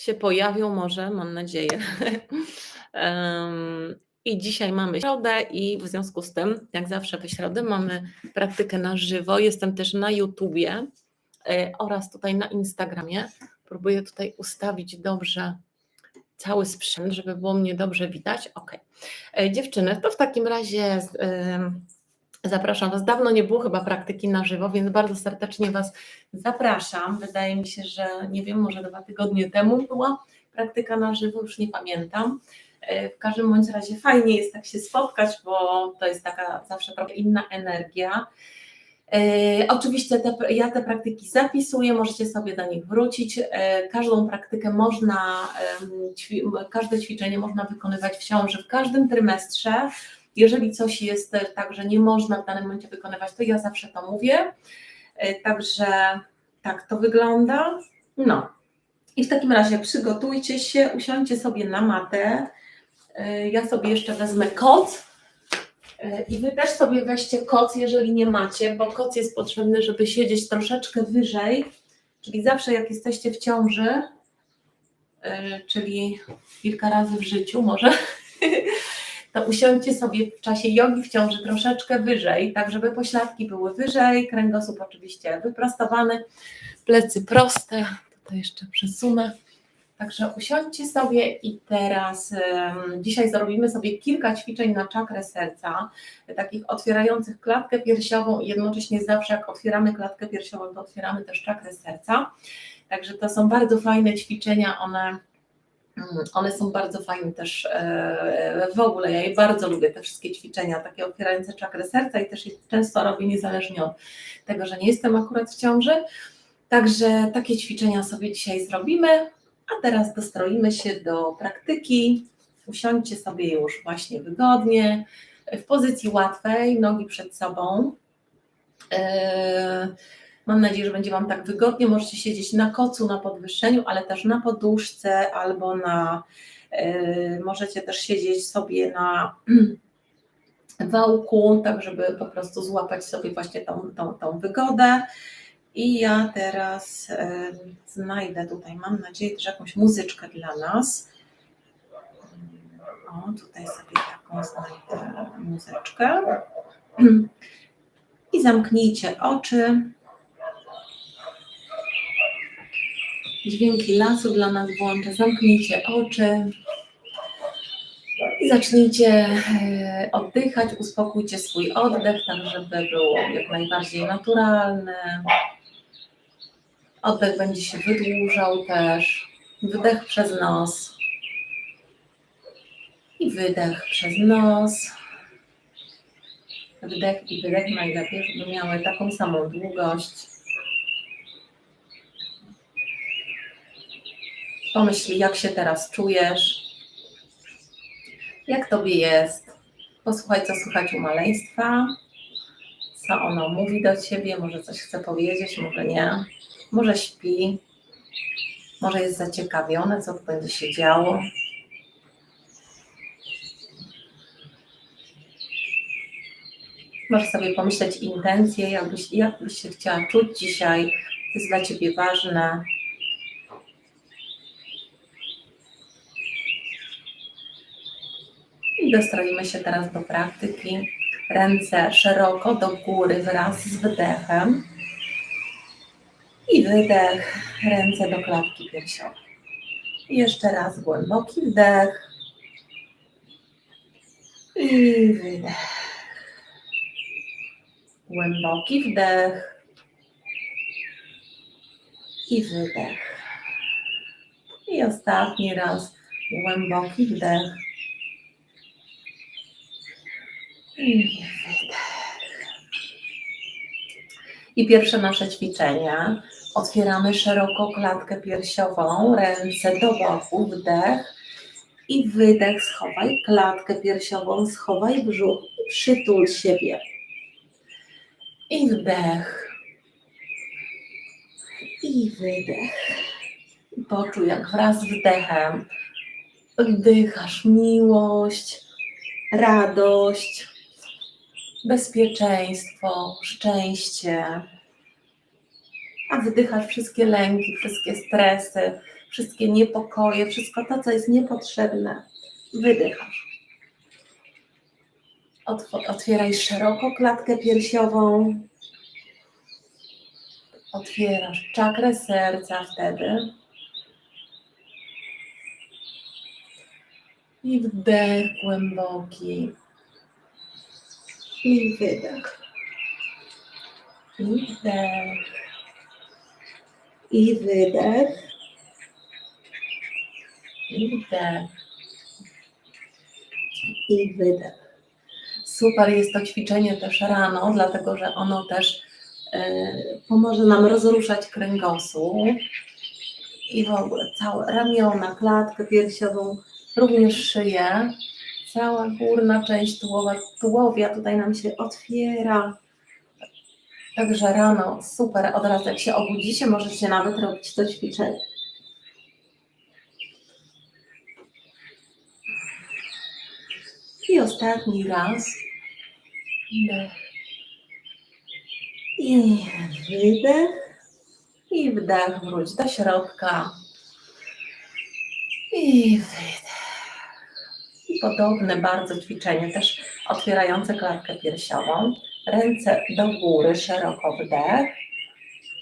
się pojawią może, mam nadzieję. I dzisiaj mamy środę i w związku z tym, jak zawsze w środę, mamy praktykę na żywo. Jestem też na YouTubie e, oraz tutaj na Instagramie. Próbuję tutaj ustawić dobrze cały sprzęt, żeby było mnie dobrze widać. Ok. Dziewczyny, to w takim razie zapraszam Was. Dawno nie było chyba praktyki na żywo, więc bardzo serdecznie Was zapraszam. Wydaje mi się, że nie wiem, może dwa tygodnie temu była praktyka na żywo, już nie pamiętam. E, W każdym bądź razie fajnie jest tak się spotkać, bo to jest taka zawsze trochę inna energia. E, Oczywiście te, ja te praktyki zapisuję, możecie sobie do nich wrócić. E, Każdą praktykę można, każde ćwiczenie można wykonywać w ciąży w każdym trymestrze. Jeżeli coś jest e, tak, że nie można w danym momencie wykonywać, to ja zawsze to mówię. E, Także tak to wygląda. No. I w takim razie przygotujcie się, usiądźcie sobie na matę. E, Ja sobie jeszcze wezmę koc. I wy też sobie weźcie koc, jeżeli nie macie, bo koc jest potrzebny, żeby siedzieć troszeczkę wyżej. Czyli zawsze jak jesteście w ciąży, czyli kilka razy w życiu może, to usiądźcie sobie w czasie jogi w ciąży troszeczkę wyżej, tak żeby pośladki były wyżej, kręgosłup oczywiście wyprostowany, plecy proste. Tutaj jeszcze przesunę. Także usiądźcie sobie i teraz em, dzisiaj zrobimy sobie kilka ćwiczeń na czakrę serca, takich otwierających klatkę piersiową i jednocześnie zawsze jak otwieramy klatkę piersiową, to otwieramy też czakrę serca. Także to są bardzo fajne ćwiczenia, one, one są bardzo fajne też e, w ogóle. Ja je bardzo lubię, te wszystkie ćwiczenia, takie otwierające czakrę serca i też je często robię niezależnie od tego, że nie jestem akurat w ciąży. Także takie ćwiczenia sobie dzisiaj zrobimy. A teraz dostroimy się do praktyki. Usiądźcie sobie już właśnie wygodnie, w pozycji łatwej, nogi przed sobą. Eee, Mam nadzieję, że będzie Wam tak wygodnie. Możecie siedzieć na kocu, na podwyższeniu, ale też na poduszce albo na. eee, Możecie też siedzieć sobie na wałku, tak żeby po prostu złapać sobie właśnie tą, tą, tą wygodę. I ja teraz em, znajdę tutaj, mam nadzieję, że jakąś muzyczkę dla nas. O, tutaj sobie taką znajdę muzyczkę. I zamknijcie oczy. Dźwięki lasu dla nas włączę. Zamknijcie oczy. I zacznijcie e, oddychać, uspokójcie swój oddech, tak żeby było jak najbardziej naturalny. Oddech będzie się wydłużał też. Wydech przez nos. I wydech przez nos. Wdech i wydech najlepiej, żeby miały taką samą długość. Pomyśl, jak się teraz czujesz. Jak tobie jest? Posłuchaj, co słychać u maleństwa. Co ono mówi do ciebie? Może coś chce powiedzieć, może nie. Może śpi. Może jest zaciekawione, co będzie się działo. Możesz sobie pomyśleć intencje, jakbyś, jak byś się chciała czuć dzisiaj. To jest dla ciebie ważne. I dostroimy się teraz do praktyki. Ręce szeroko do góry wraz z wydechem. I wydech, ręce do klatki piersiowej. I jeszcze raz głęboki wdech. I wydech. Głęboki wdech. I wydech. I ostatni raz głęboki wdech. I wydech. I pierwsze nasze ćwiczenie. Otwieramy szeroko klatkę piersiową, ręce do boku, wdech i wydech. Schowaj klatkę piersiową, schowaj brzuch, przytul siebie. I wdech. I wydech. I poczuj, jak wraz z wdechem wdychasz miłość, radość, bezpieczeństwo, szczęście, a wydychasz wszystkie lęki, wszystkie stresy, wszystkie niepokoje, wszystko to, co jest niepotrzebne. Wydychasz. Otw- otwieraj szeroko klatkę piersiową. Otwierasz czakrę serca wtedy. I wdech głęboki. I wydech. I wdech. I wydech. I wdech. I wydech. Super jest to ćwiczenie też rano, dlatego że ono też e, pomoże nam rozruszać kręgosłup i w ogóle całe ramiona, klatkę piersiową, również szyję. Cała górna część tułowa, tułowia tutaj nam się otwiera. Także rano super, od razu jak się obudzicie, możecie nawet robić to ćwiczenie. I ostatni raz. I wydech. I wdech, wróć do środka. I wydech. Podobne bardzo ćwiczenie, też otwierające klatkę piersiową. Ręce do góry, szeroko wdech.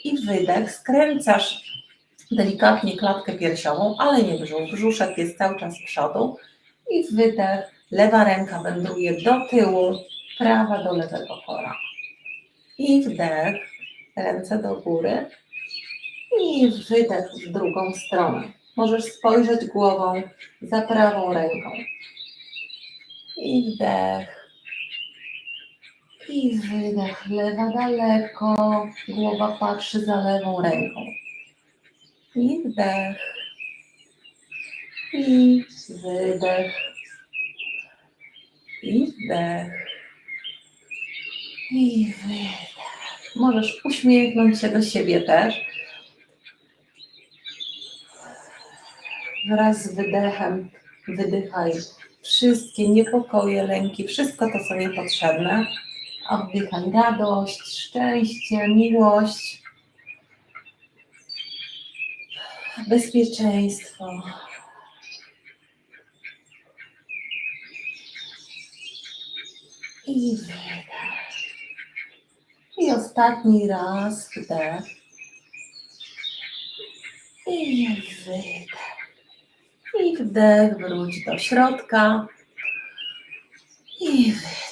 I wydech. Skręcasz delikatnie klatkę piersiową, ale nie brzuch. Brzuszek jest cały czas z przodu. I wydech. Lewa ręka wędruje do tyłu, prawa do lewego kora. I wdech, ręce do góry. I wydech w drugą stronę. Możesz spojrzeć głową za prawą ręką. I wdech. I wydech. Lewa daleko. Głowa patrzy za lewą ręką. I wdech. I wydech. I wdech. I wydech. Możesz uśmiechnąć się do siebie też. Wraz z wydechem wydychaj wszystkie niepokoje, lęki, wszystko to, co niepotrzebne. Oddychaj radość, szczęście, miłość, bezpieczeństwo. I wydech. I ostatni raz wdech. I wydech. I wdech, wróć do środka. I wydech.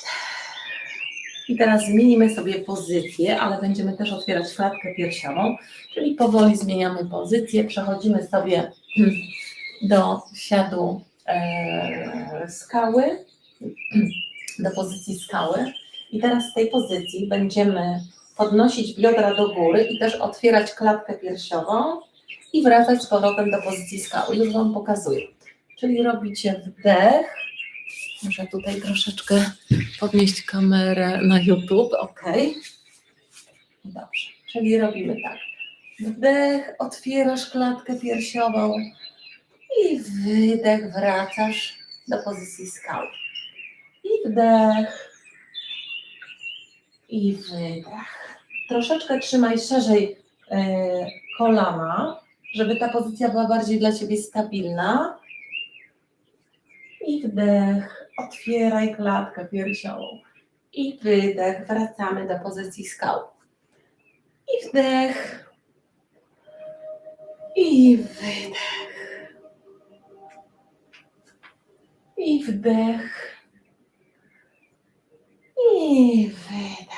I teraz zmienimy sobie pozycję, ale będziemy też otwierać klatkę piersiową, czyli powoli zmieniamy pozycję, przechodzimy sobie do siadu e, skały, do pozycji skały. I teraz z tej pozycji będziemy podnosić biodra do góry i też otwierać klatkę piersiową i wracać z powrotem do pozycji skały. Już Wam pokazuję. Czyli robicie wdech. Muszę tutaj troszeczkę podnieść kamerę na YouTube. Ok. Dobrze. Czyli robimy tak. Wdech, otwierasz klatkę piersiową i wydech, wracasz do pozycji skały. I wdech. I wydech. Troszeczkę trzymaj szerzej e, kolana, żeby ta pozycja była bardziej dla Ciebie stabilna. I wdech, otwieraj klatkę piersiową. I wydech, wracamy do pozycji skał. I wdech. I wydech. I wdech. I wydech.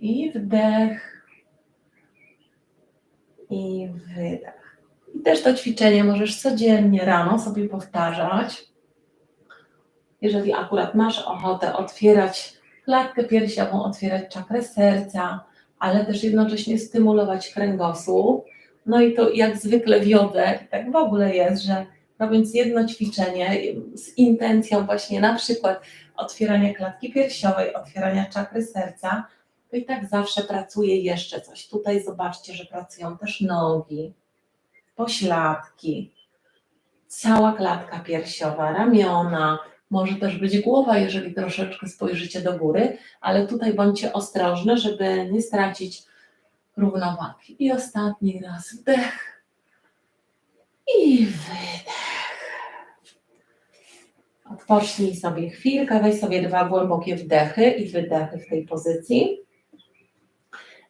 I wdech. I wydech. I też to ćwiczenie możesz codziennie rano sobie powtarzać. Jeżeli akurat masz ochotę otwierać klatkę piersiową, otwierać czakrę serca, ale też jednocześnie stymulować kręgosłup. No i to jak zwykle wiodę, tak w ogóle jest, że robiąc jedno ćwiczenie z intencją właśnie na przykład otwierania klatki piersiowej, otwierania czakry serca, i tak zawsze pracuje jeszcze coś. Tutaj zobaczcie, że pracują też nogi, pośladki, cała klatka piersiowa, ramiona, może też być głowa, jeżeli troszeczkę spojrzycie do góry, ale tutaj bądźcie ostrożne, żeby nie stracić równowagi. I ostatni raz wdech i wydech. Odpocznij sobie chwilkę, weź sobie dwa głębokie wdechy i wydechy w tej pozycji.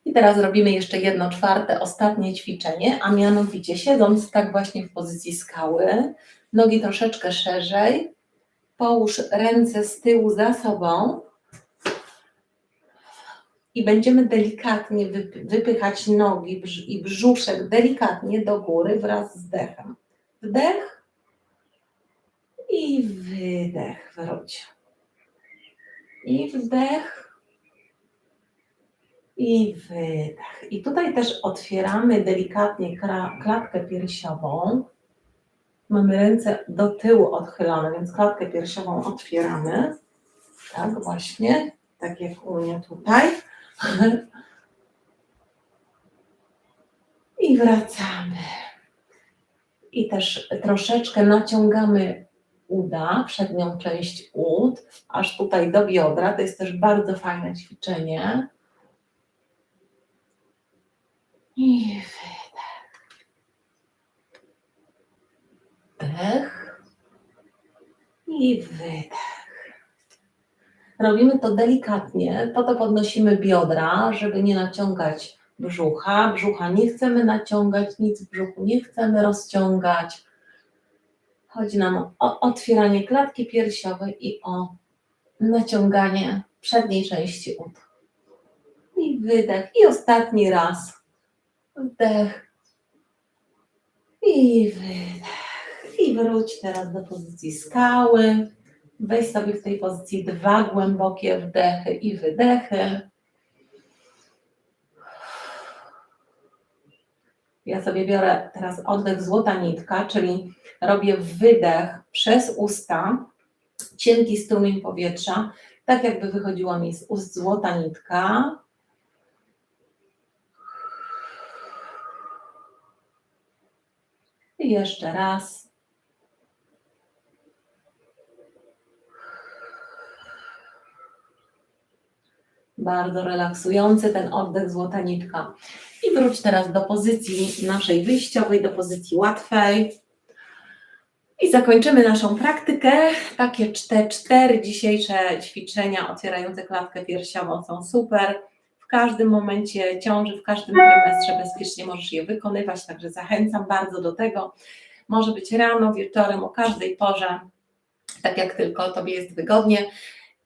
I teraz robimy jeszcze jedno czwarte, ostatnie ćwiczenie, a mianowicie siedząc tak właśnie w pozycji skały, nogi troszeczkę szerzej, połóż ręce z tyłu za sobą i będziemy delikatnie wyp- wypychać nogi i brzuszek delikatnie do góry wraz z wdechem. Wdech i wydech, wróć. I wdech i wydech. I tutaj też otwieramy delikatnie klatkę piersiową. Mamy ręce do tyłu odchylone, więc klatkę piersiową otwieramy. Tak, właśnie, tak jak u mnie tutaj. I wracamy. I też troszeczkę naciągamy uda, przednią część ud, aż tutaj do biodra. To jest też bardzo fajne ćwiczenie. I wydech. Wdech. I wydech. Robimy to delikatnie, po to podnosimy biodra, żeby nie naciągać brzucha. Brzucha nie chcemy naciągać, nic w brzuchu nie chcemy rozciągać. Chodzi nam o otwieranie klatki piersiowej i o naciąganie przedniej części ud. I wydech. I ostatni raz. Wdech. I wydech. I wróć teraz do pozycji skały. Weź sobie w tej pozycji dwa głębokie wdechy i wydechy. Ja sobie biorę teraz oddech złota nitka, czyli robię wydech przez usta, cienki strumień powietrza, tak jakby wychodziła mi z ust złota nitka. I jeszcze raz. Bardzo relaksujący ten oddech złota nitka. I wróć teraz do pozycji naszej wyjściowej, do pozycji łatwej. I zakończymy naszą praktykę. Takie te cztery dzisiejsze ćwiczenia otwierające klatkę piersiową są super. Każdym momencie ciąży, w każdym trymestrze bezpiecznie możesz je wykonywać, także zachęcam bardzo do tego. Może być rano, wieczorem, o każdej porze, tak jak tylko Tobie jest wygodnie.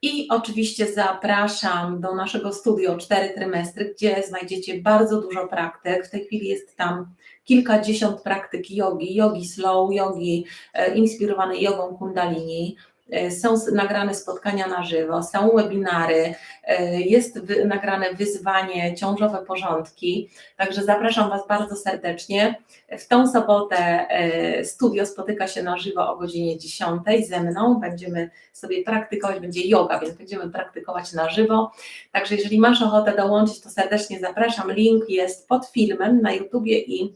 I oczywiście zapraszam do naszego studio cztery trymestry, gdzie znajdziecie bardzo dużo praktyk. W tej chwili jest tam kilkadziesiąt praktyk jogi, jogi slow, jogi e, inspirowanej jogą kundalini. E, Są nagrane spotkania na żywo, są webinary, e, jest nagrane wyzwanie ciążowe porządki. Także zapraszam Was bardzo serdecznie. W tą sobotę e, studio spotyka się na żywo o godzinie 10 ze mną. Będziemy sobie praktykować, będzie yoga, więc będziemy praktykować na żywo. Także jeżeli masz ochotę dołączyć, to serdecznie zapraszam. Link jest pod filmem na YouTubie i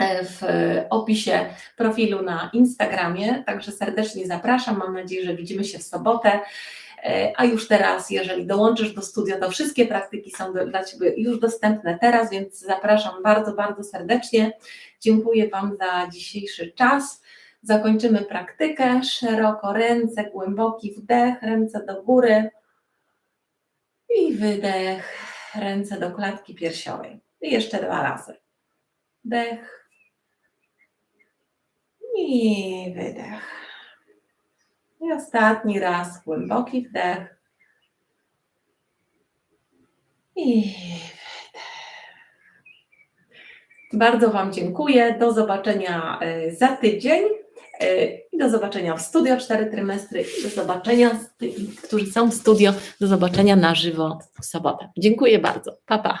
w opisie profilu na Instagramie. Także serdecznie zapraszam. Mam nadzieję, że widzimy się w sobotę. E, A już teraz, jeżeli dołączysz do studia, to wszystkie praktyki są dla Ciebie już dostępne teraz, więc zapraszam bardzo, bardzo serdecznie. Dziękuję Wam za dzisiejszy czas. Zakończymy praktykę. Szeroko ręce, głęboki wdech, ręce do góry i wydech, ręce do klatki piersiowej. I jeszcze dwa razy. Wdech i wydech. I ostatni raz głęboki wdech i wydech. Bardzo Wam dziękuję. Do zobaczenia e, za tydzień. e, I do zobaczenia w studio cztery trymestry i do zobaczenia z tymi, którzy są w studio, do zobaczenia na żywo w sobotę. Dziękuję bardzo. Pa, pa.